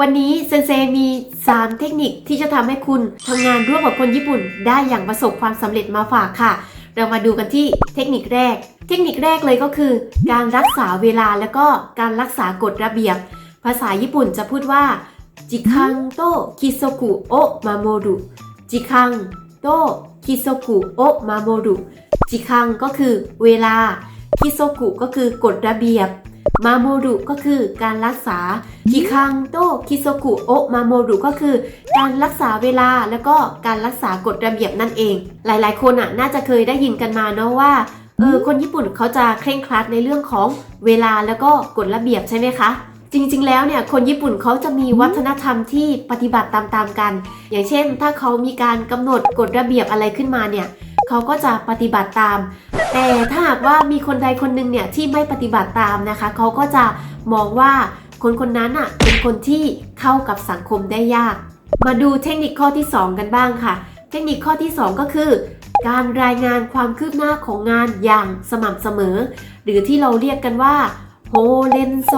วันนี้เซนเซมี 3 เทคนิคที่จะทำให้คุณทำงานร่วมกับคนญี่ปุ่น ได้อย่างประสบความสำเร็จมาฝากค่ะ เรามาดูกันที่เทคนิคแรก เทคนิคแรกเลยก็คือ การรักษาเวลาแล้วก็การรักษากฎระเบียบ ภาษาญี่ปุ่นจะพูดว่าจิคังโตคิโซกุโอมาโมรุจิคังโตคิโซกุโอมาโมรุจิคังก็คือเวลาคิโซกุก็คือกฎระเบียบมาโมรุก็คือการรักษา คิคังโตคิโซกุโอะมาโมรุก็คือ การรักษาเวลาแล้วก็การรักษากฎระเบียบนั่นเอง หลายๆ คนอะน่าจะเคยได้ยินกันมาเนาะว่าเออคนญี่ปุ่นเขาจะเคร่งครัดในเรื่องของเวลาแล้วก็กฎระเบียบใช่ไหมคะจริงๆ แล้วเนี่ยคนญี่ปุ่นเขาจะมีวัฒนธรรมที่ปฏิบัติตามๆกัน อย่างเช่น ถ้าเขามีการกำหนดกฎระเบียบอะไรขึ้นมาเนี่ยเขาก็จะปฏิบัติตาม แต่ถ้าหากว่ามีคนใดคนหนึ่งเนี่ยที่ไม่ปฏิบัติตามนะคะเขาก็จะมองว่า คนคนนั้นอะเป็นคนที่เข้ากับสังคมได้ยาก มาดูเทคนิคข้อที่ 2 กันบ้างค่ะ เทคนิคข้อที่ 2 ก็คือ การรายงานความคืบหน้าของงานอย่างสม่ำเสมอ หรือที่เราเรียกกันว่าโฮเลนโซ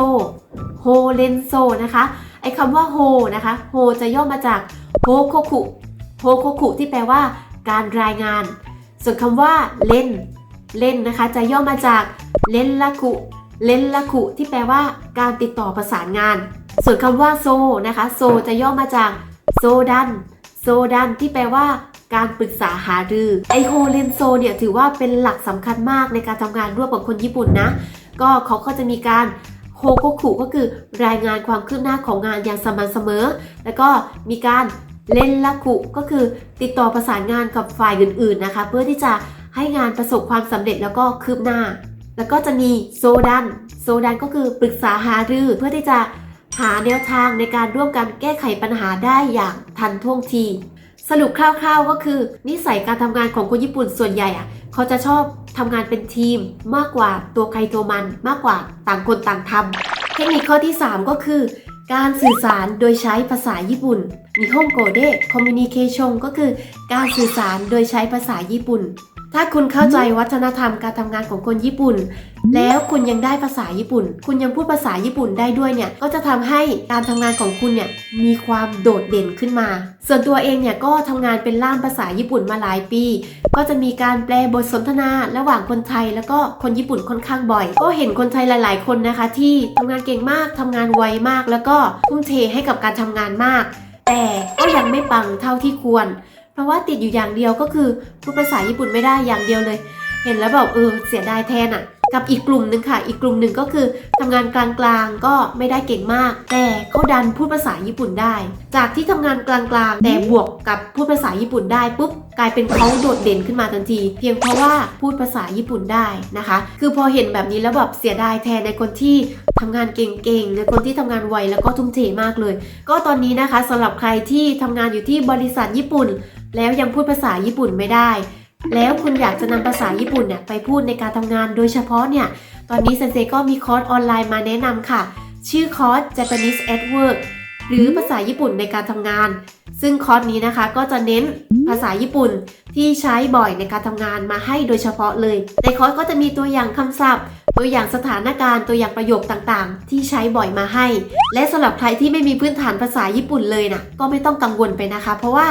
โฮเลนโซนะคะไอ้คำว่าโฮนะคะโฮจะย่อมาจากโฮโคคุโฮโคคุที่แปลว่า การรายงาน ส่วนคำว่าเล่นเล่นนะคะ จะย่อมาจากเล่นละคุ เล่นละคุที่แปลว่าการติดต่อประสานงาน ส่วนคำว่าโซนะคะโซจะย่อมาจากโซดันโซดันที่แปลว่าการปรึกษาหารือไอโฮเลนโซเนี่ยถือว่าเป็นหลักสำคัญมากในการทำงานร่วมกับคนญี่ปุ่นนะ ก็เขาก็จะมีการโฮโกคุก็คือรายงานความคืบหน้าของงานอย่างสม่ำเสมอ แล้วก็มีการเล่นละคุก็คือติดต่อประสานงานกับฝ่ายอื่นๆนะคะ เพื่อที่จะให้งานประสบความสำเร็จแล้วก็คืบหน้า แล้วก็จะมีโซดัน โซดันก็คือปรึกษาหารือเพื่อที่จะหาแนวทางในการร่วมกันแก้ไขปัญหาได้อย่างทันท่วงที สรุปคร่าวๆก็คือ นิสัยการทำงานของคนญี่ปุ่นส่วนใหญ่อะเขาจะชอบทำงานเป็นทีมมากกว่าตัวใครตัวมันมากกว่าต่างคนต่างทำเทคนิคข้อที่ 3 ก็คือ การสื่อสารโดยใช้ภาษาญี่ปุ่นนิฮงโกเดคอมมิ n นิเคช n ก็คือการสื่อสารโดยใช้ภาษาญี่ปุ่น ถ้าคุณเข้าใจวัฒนธรรมการทำงานของคนญี่ปุ่น แล้วคุณยังได้ภาษาญี่ปุ่น คุณยังพูดภาษาญี่ปุ่นได้ด้วยเนี่ย ก็จะทำให้การทำงานของคุณเนี่ยมีความโดดเด่นขึ้นมา ส่วนตัวเองเนี่ยก็ทำงานเป็นล่ามภาษาญี่ปุ่นมาหลายปี ก็จะมีการแปลบทสนทนาระหว่างคนไทย แล้วก็คนญี่ปุ่นค่อนข้างบ่อย ก็เห็นคนไทยหลาย ๆ คนนะคะ ที่ทำงานเก่งมากทำงานไวมาก แล้วก็ทุ่มเทให้กับการทำงานมาก แต่ก็ยังไม่ปังเท่าที่ควร เพราะว่าติดอยู่อย่างเดียวก็คือพูดภาษาญี่ปุ่นไม่ได้อย่างเดียวเลย เห็นแล้วแบบเออเสียดายแทนอะ่ะ กับอีกกลุ่มหนึ่งค่ะ อีกกลุ่มหนึ่งก็คือทำงานกลางๆก็ไม่ได้เก่งมาก แต่เขาดันพูดภาษาญี่ปุ่นได้ จากที่ทำงานกลางๆแต่บวกกับพูดภาษาญี่ปุ่นได้ปุ๊บกลายเป็นเขาโดดเด่นขึ้นมาทันที เพียงเพราะว่าพูดภาษาญี่ปุ่นได้นะคะ คือพอเห็นแบบนี้แล้วแบบเสียดายแทนในคนที่ทำงานเก่งๆในคนที่ทำงานไวแล้วก็ทุ่มเทมากเลย ก็ตอนนี้นะคะสำหรับใครที่ทำงานอยู่ที่บริษัทญี่ปุ่น แล้วยังพูดภาษาญี่ปุ่นไม่ได้ แล้วคุณอยากจะนำภาษาญี่ปุ่นเนี่ยไปพูดในการทำงานโดยเฉพาะเนี่ย ตอนนี้เซนเซก็มีคอร์สออนไลน์มาแนะนำค่ะ ชื่อคอร์ส Japanese at Work หรือภาษาญี่ปุ่นในการทำงาน ซึ่งคอร์สนี้นะคะก็จะเน้นภาษาญี่ปุ่นที่ใช้บ่อยในการทำงานมาให้โดยเฉพาะเลย ในคอร์สก็จะมีตัวอย่างคำศัพท์ ตัวอย่างสถานการณ์ตัวอย่างประโยคต่างๆ ที่ใช้บ่อยมาให้ และสำหรับใครที่ไม่มีพื้นฐานภาษาญี่ปุ่นเลยนะก็ไม่ต้องกังวลไปนะคะ เพราะว่า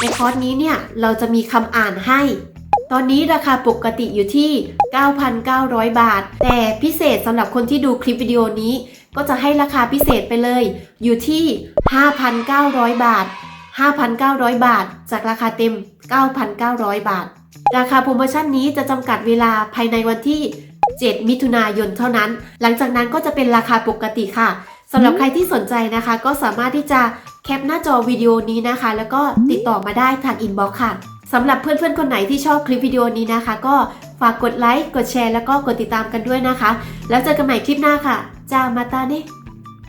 ในคอร์สนี้เนี่ยเราจะมีคำอ่านให้ ตอนนี้ราคาปกติอยู่ที่ 9,900 บาท แต่พิเศษสำหรับคนที่ดูคลิปวิดีโอนี้ ก็จะให้ราคาพิเศษไปเลย อยู่ที่ 5,900 บาท 5,900 บาท จากราคาเต็ม 9,900 บาท ราคาโปรโมชั่นนี้จะจำกัดเวลาภายในวันที่ 7 มิถุนายนเท่านั้น หลังจากนั้นก็จะเป็นราคาปกติค่ะ สำหรับใครที่สนใจนะคะ ก็สามารถที่จะแคปหน้าจอวิดีโอนี้นะคะ แล้วก็ติดต่อมาได้ทางอินบ็อกซ์ค่ะสำหรับเพื่อนๆ คนไหนที่ชอบคลิปวิดีโอนี้นะคะ ก็ฝากกดไลค์ กดแชร์ แล้วก็กดติดตามกันด้วยนะคะ แล้วเจอกันใหม่คลิปหน้าค่ะ จ้ามาตาเนะ